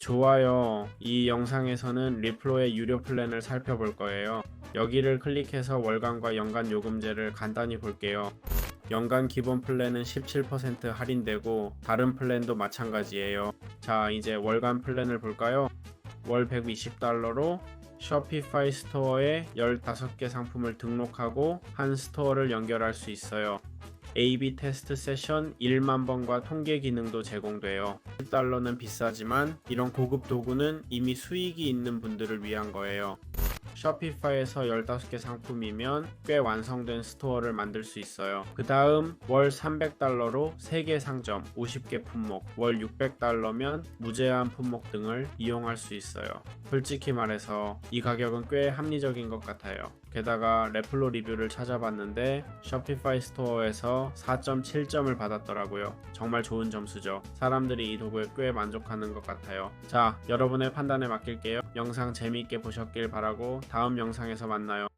좋아요. 이 영상에서는 리플로의 유료 플랜을 살펴볼 거예요. 여기를 클릭해서 월간과 연간 요금제를 간단히 볼게요. 연간 기본 플랜은 17% 할인되고 다른 플랜도 마찬가지예요. 자, 이제 월간 플랜을 볼까요? 월 120달러로 쇼피파이 스토어에 15개 상품을 등록하고 한 스토어를 연결할 수 있어요. A/B 테스트 세션 1만 번과 통계 기능도 제공돼요. 10달러는 비싸지만 이런 고급 도구는 이미 수익이 있는 분들을 위한 거예요. 쇼피파이에서 15개 상품이면 꽤 완성된 스토어를 만들 수 있어요. 그 다음 월 300달러로 3개 상점, 50개 품목, 월 600달러면 무제한 품목 등을 이용할 수 있어요. 솔직히 말해서 이 가격은 꽤 합리적인 것 같아요. 게다가 레플로 리뷰를 찾아봤는데 쇼피파이 스토어에서 4.7점을 받았더라고요. 정말 좋은 점수죠. 사람들이 이 도구에 꽤 만족하는 것 같아요. 자, 여러분의 판단에 맡길게요. 영상 재미있게 보셨길 바라고 다음 영상에서 만나요.